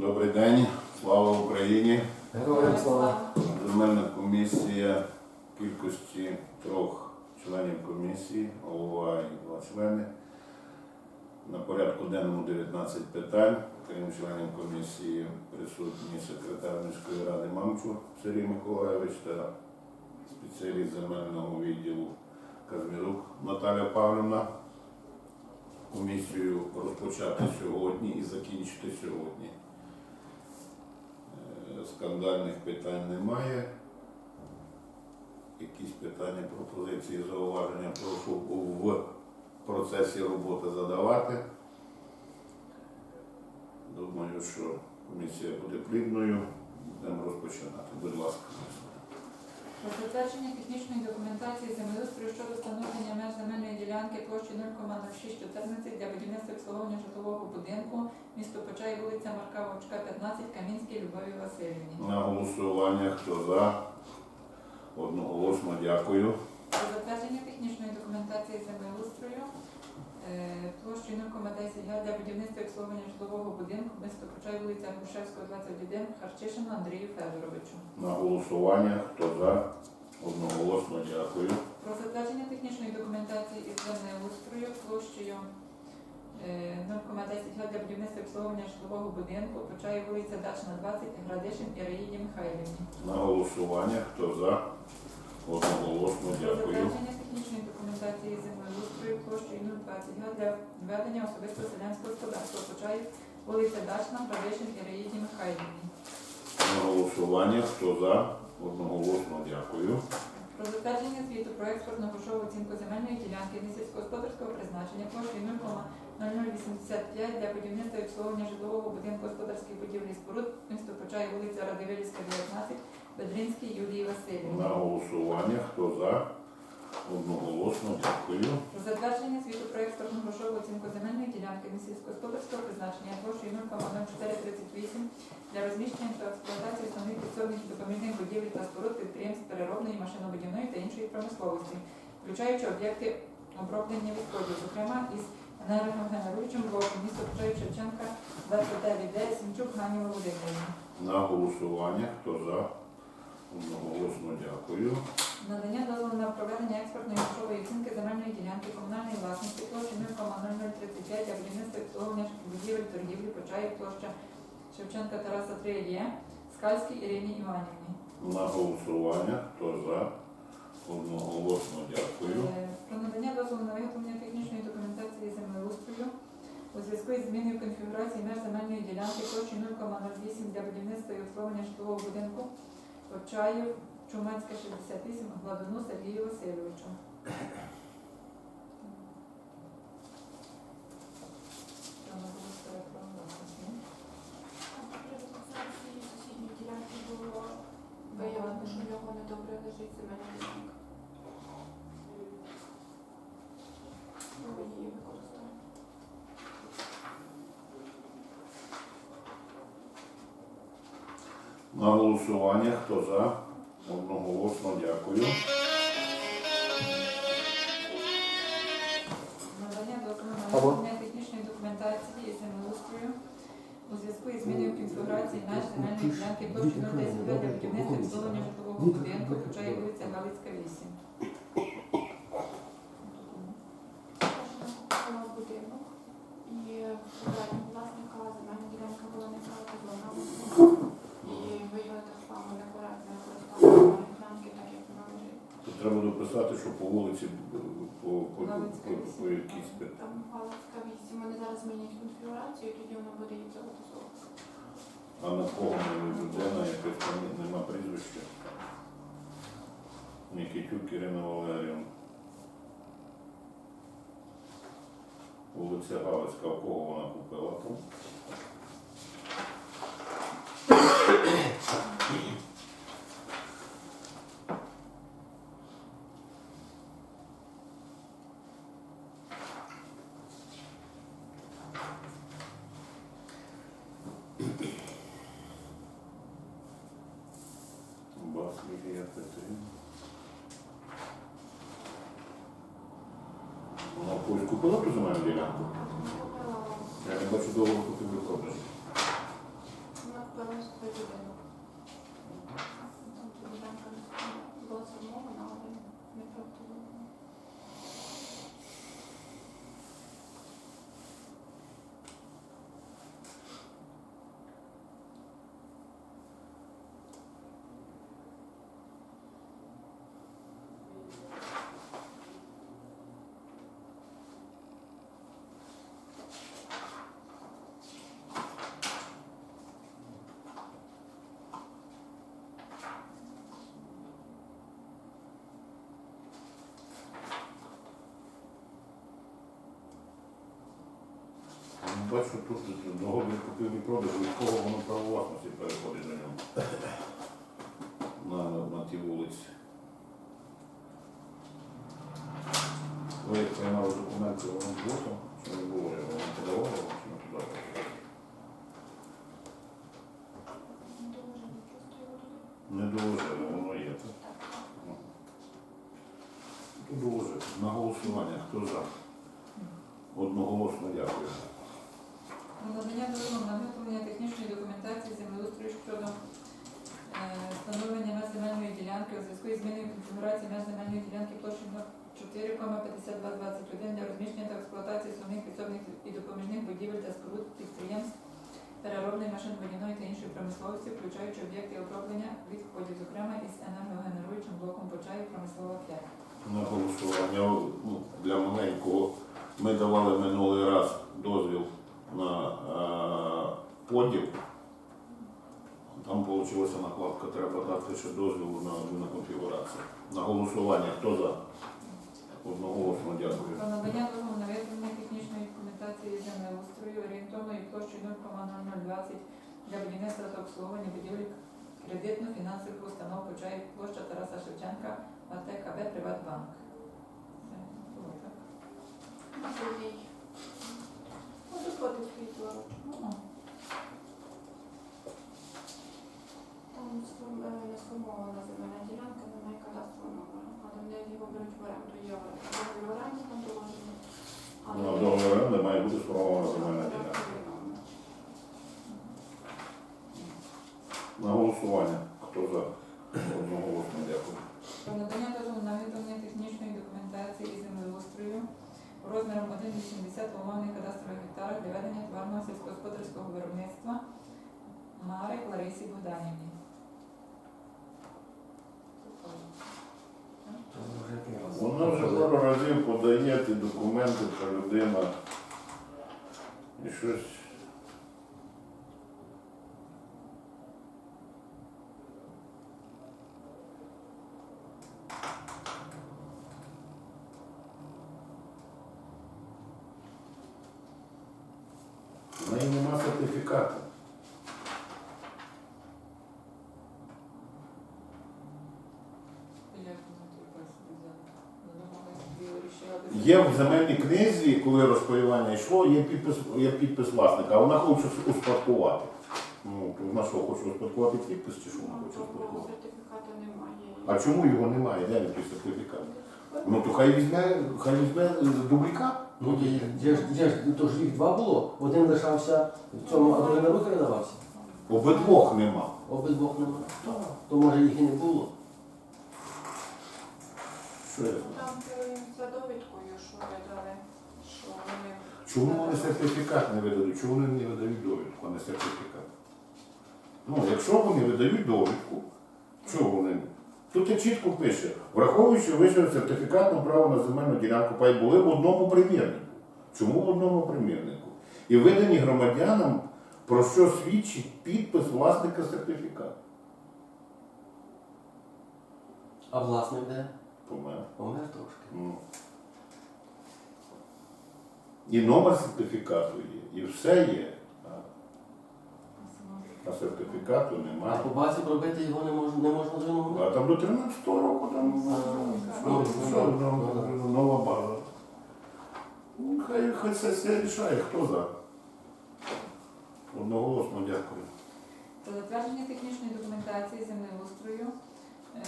Добрий день, слава Україні. Героям слава. Земельна комісія кількості трьох членів комісії, голова і два члени. На порядку денному 19 питань. Крім членів комісії присутні секретар міської ради Мамчур Сергій Миколаївич та спеціаліст земельного відділу Казмірук Наталя Павлівна. Комісію розпочати сьогодні і закінчити сьогодні. Скандальних питань немає. Якісь питання, пропозиції, зауваження прошу в процесі роботи задавати. Думаю, що комісія буде плідною. Будемо розпочинати. Будь ласка. Про затвердження технічної документації землеустрою щодо встановлення меж земельної ділянки площі 0,0614 для будівництва обслуговування житлового будинку, місто Почай, вулиця Марка Вовчка, 15, Камінській Любові Васильівні. На голосування хто за? Одноголосно дякую. Про затвердження технічної документації землеустрою площею 0,10 га для будівництва і обслуговування житлового будинку, місто Почай, вулиця Грушевського, 21, Харчишину Андрію Федоровичу. На голосування хто за? Одноголосно дякую. Про затвердження технічної документації із землеустрою площею е, 0,10 га для будівництва і обслуговування житлового будинку, почає вулиця Дачна, 20, Градишин Іраїді Михайлівні. На голосування хто за? Одноголосно дякую. затвердження технічної документації землеустрою площею 0,20 га для ведення особистого селянського господарства, почає вулиця Дачна, Градишин Іраїді Михайлівні. На голосування хто за? Одноголосно дякую. Про затвердження звіту про експортно-грошову оцінку земельної ділянки несільськогосподарського призначення площею 0,0085 для будівництва і обслуговування житлового будинку господарських будівлі споруд, місто Почає, вулиця Радивилівська, 19, Бедринській Юлії Васильівні. На голосування хто за? Одноголосно дякую. Про затвердження звіту про експортно-грошову оцінку земельної ділянки несільськогосподарського призначення площею 0,0438 для розміщення та експлуатації основних підсобних допоміжних будівель та споруд підприємств переробної, машинобудівної та іншої промисловості, включаючи об'єкти оброблення відходів, зокрема із енергогенеруючим блоком місто Почаїв Шевченка, 29 Сімчук Гані Володимирівні. На голосування хто за? Одноголосно дякую. Надання дозволу на проведення експортної грошової оцінки земельної ділянки комунальної власності площі 0,0035 для будівництва і обслуговування будівель торгівлі Почаїв площа Шевченка Тараса 3 є Скальській Ірині Іванівні. На голосування хто за? Одноголосно дякую. Е, Про надання дозволу на виготовлення технічної документації землеустрою у зв'язку із зміною конфігурації меж земельної ділянки площі 0,08 для будівництва і обслуговування житлового будинку Почаїв Чумацька 68 Гладуну Сергію Васильовичу. Треба було перепроголосувати, ні? При фіксації сусідньої ділянки було виявлено, що в нього недобре лежить земельна ділянка. Ми її використовуємо. На голосування хто за? Одноголосно дякую. Надання на виготовлення технічної документації землеустрою у зв'язку із зміною конфігурації на земельної ділянки площі 010 для будівництва відновлення житлового будинку, хоча є вулиця Галицька 8. Кожна купила будинок і попереднього власника земельна ділянка була не приватизована. І виявили так само некоректне використання земельної ділянки, так як вона лежить. Тут треба що по вулиці по, по, по, по, по якійсь Там Галицька 8, вони зараз змінять конфігурацію, і тоді вона буде їх приватизовувати. А на кого не людина, якась там нема прізвища. Нікітюк Ірина Валеріївна. Вулиця Галицька, у кого вона купила там? Бас Лілія Петрівна. Вона в когось купила ту земельну ділянку? Я не бачу договору купівлі продажу. Там ділянка була сформована, але не проектована. Ну, Бачу, тут договір купівлі продажу, від кого воно право власності переходить на ньому. На, на тій вулиці. Ви як приймали документи, воно було там, чи не було, я вам подавав, чи не подавав? Дуже не просто його туди. Не доложили, воно є. так? Так. Тут доложили. На голосування, хто за? Одноголосно дякую. Про надання дозволу на виготовлення технічної документації землеустрою щодо е, встановлення меж земельної ділянки у зв'язку із зміною конфігурації меж земельної ділянки площею 4,5221 для розміщення та експлуатації основних підсобних і допоміжних будівель та споруд підприємств переробної машинобудівної та іншої промисловості, включаючи об'єкти оброблення відходів, зокрема із енергогенеруючим блоком Почаїв промислова 5. На голосування ну, для маленького ми давали минулий раз дозвіл на е, поділ. Там вийшла накладка, треба дати ще дозвіл на, на конфігурацію. На голосування. Хто за? Одноголосно дякую. Про надання дозволу на виготовлення технічної документації землеустрою орієнтовною площею 0,0020 для будівництва та обслуговування будівель кредитно-фінансових установ Почаїв площа Тараса Шевченка, АТ КБ Приватбанк. Це було так. На другий. Ну, доходить відворот. Ну, Там е, не сформована земельна ділянка, немає кадастрового номера. Його беруть в оренду. Є договір там доложено. Оренди має бути сформована земельна ділянка. На голосування. Хто за? Одноголосно дякую. Про надання дозволу на виготовлення технічної документації і землеустрою розміром 1,80 умовних кадастрових гектарів для ведення товарного сільськогосподарського виробництва Марик Ларисі Богданівні. Вона вже пару разів подає ті документи, що людина і щось. Неї нема сертифікату. Як вона той пес взяла? Вона собі вирішила без- Є в земельній книзі, коли розпаювання йшло, є підпис, є підпис власника, а вона хоче успадкувати. Ну, то вона що, хоче успадкувати підпис чи що вона Ну, хоче успадкувати? сертифікату немає. А чому його немає? Де він той сертифікат? Ну то хай візьме, хай візьме е, дублікат. Ну, є, є, ж- є, ж- то ж їх два було. Один лишався в цьому, а другий на руки видавався. Обидвох нема. Обидвох немає. То може їх і не було. Що я знаю? Там е, за довідкою, що видали, що вони... Чому вони сертифікат не видають? Чому вони не видають довідку, а не сертифікат? Ну, якщо вони видають довідку, чого вони? Тут я чітко пише, враховуючи вище сертифікатне право на земельну ділянку пай були в одному примірнику. Чому в одному примірнику? І видані громадянам, про що свідчить підпис власника сертифікату. А власник де? Помер. Помер трошки. Ну. І номер сертифікату є, і все є. А- сертифікату А немає. по базі пробити його не можна, не можна звернути. А там до 13 року там ну, ну, ну, нова база. Ну, хай, хай сесія рішає, хто за. Одноголосно дякую. Про затвердження технічної документації землеустрою е,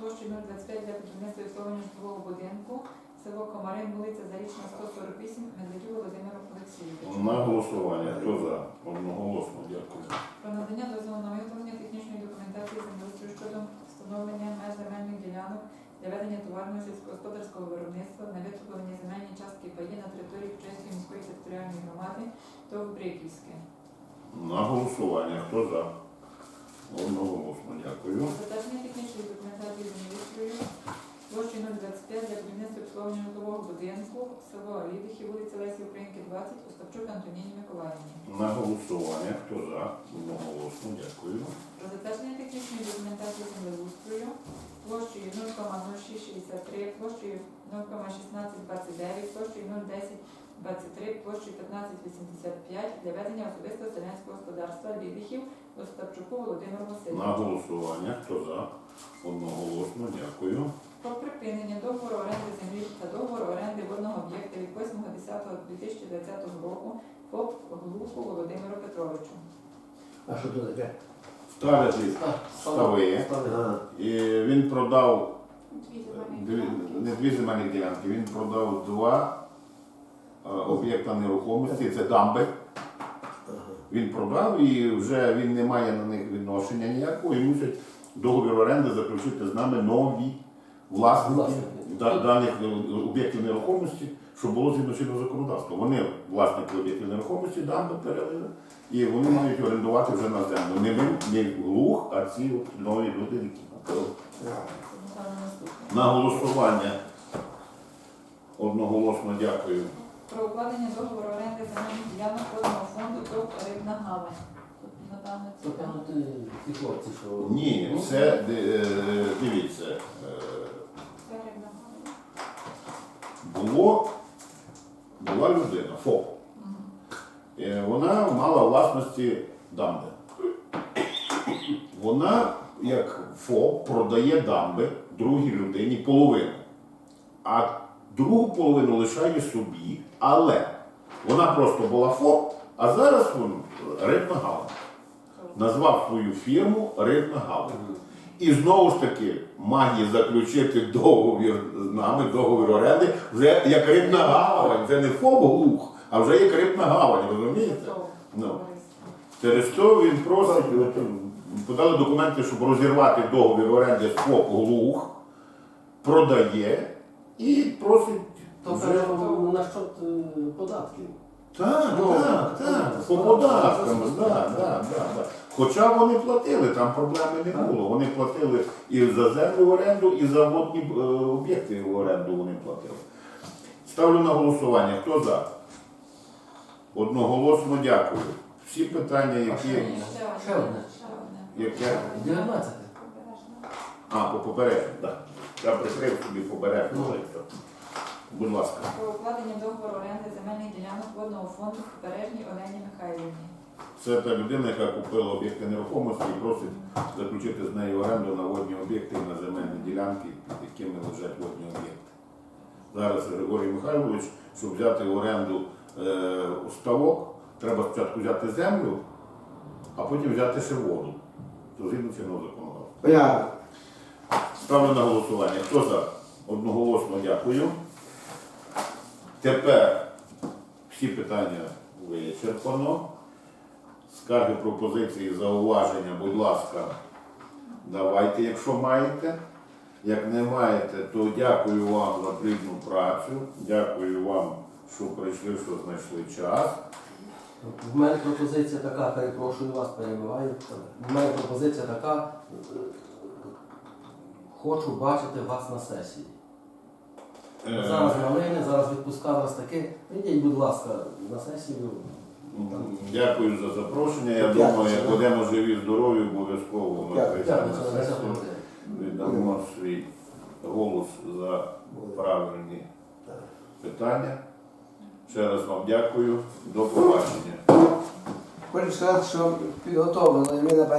площею 025 для будівництва і обслуговування житлового будинку село Комарин, вулиця Зарічна, 148, Медведю Володимир Олексійович. На голосування. Хто за? Одноголосно. Дякую. Про надання дозволу на виготовлення технічної документації землеустрою щодо встановлення меж земельних ділянок для ведення товарного сільськогосподарського виробництва на витребувані земельні частки паї на території Печерської міської територіальної громади то Бриківське. На голосування. Хто за? Одноголосно. Дякую. Затвердження технічної документації землеустрою площею 025 для будівництва обслуговування житлового будинку, село Лідихи, вулиця Лесі Українки, 20, Остапчук Антоніні Миколаївні. На голосування. Хто за? Одноголосно. Дякую. Про затвердження технічної документації землеустрою площею 0,0663, площею 0,1629, площею 0,1023, площею 1585 для ведення особистого селянського господарства Лідихів Остапчуку Володимиру На голосування. Хто за? Одноголосно. Дякую. Про припинення договору оренди землі та договору оренди водного об'єкта від 8.10.2020 року ФОП Глуху Володимиру Петровичу. А що тут таке? Ставити А, Стави. І він продав Дві ділянки. не дві земельні ділянки, він продав два е, об'єкта нерухомості, це дамби. Він продав і вже він не має на них відношення ніякого і мусить договір оренди заключити з нами нові власники Власники. да- даних е, об'єктів нерухомості, що було згідно чинного законодавства. Вони власники об'єктів нерухомості, дамби перелили, і вони мають орендувати вже на землю. Не ми, не глух, а ці от нові люди, які напевно. На голосування. Одноголосно дякую. Про укладення договору оренди земельних ділянок водного фонду ТОВ Рибна Гавань. Тут, напевно, це Це ти ті хлопці, що... Ні, Ну, це е, дивіться. е, Це рибна гавань. Було, була людина. Мгм. Е, Вона мала власності дамби. Вона, як ФОП, продає дамби другій людині половину. А другу половину лишає собі, але вона просто була ФОП, а зараз рибна галузь. Назвав свою фірму Рибна Галузь. І знову ж таки має заключити договір з нами, договір оренди, вже як рибна гавань. Це не ФОП глух, а вже як рибна гавань, розумієте? Ну. Через то він просить, подали документи, щоб розірвати договір оренди з ФОП глух, продає і просить. То вже- на що податків. Так, Ну, так, так, ну, по ну, податкам, ну, так, так, так. Хоча вони платили, там проблеми не було. Вони платили і за землю в оренду, і за водні е, об'єкти в оренду вони платили. Ставлю на голосування. Хто за? Одноголосно дякую. Всі питання, які. яке... 19. А, по попередньо, так. Я прикрив собі побережно. Ну. Будь ласка. Про укладення договору оренди земельних ділянок водного фонду в Бережній Олені Михайлівні. Це та людина, яка купила об'єкти нерухомості і просить заключити з нею оренду на водні об'єкти і на земельні ділянки, під якими лежать водні об'єкти. Зараз Григорій Михайлович, щоб взяти в оренду е, ставок, треба спочатку взяти землю, а потім взяти ще воду. То згідно чинного законодавства. Ставлю на голосування. Хто за? Одноголосно дякую. Тепер всі питання вичерпано. Скарги, пропозиції, зауваження, будь ласка, давайте, якщо маєте. Як не маєте, то дякую вам за плідну працю. Дякую вам, що прийшли, що знайшли час. В мене пропозиція така, перепрошую вас, перебиваю. В мене пропозиція така. Хочу бачити вас на сесії. Е, Зараз малини, зараз відпускав вас таки. Прийдіть, будь ласка, на сесію. Дякую за запрошення. Я думаю, як будемо живі, здорові, обов'язково ми прийдемо на на 10 сесію. Віддамо свій голос за правильні питання. Ще раз вам дякую. До побачення. Хочу сказати, що підготовлено, і ми напевно.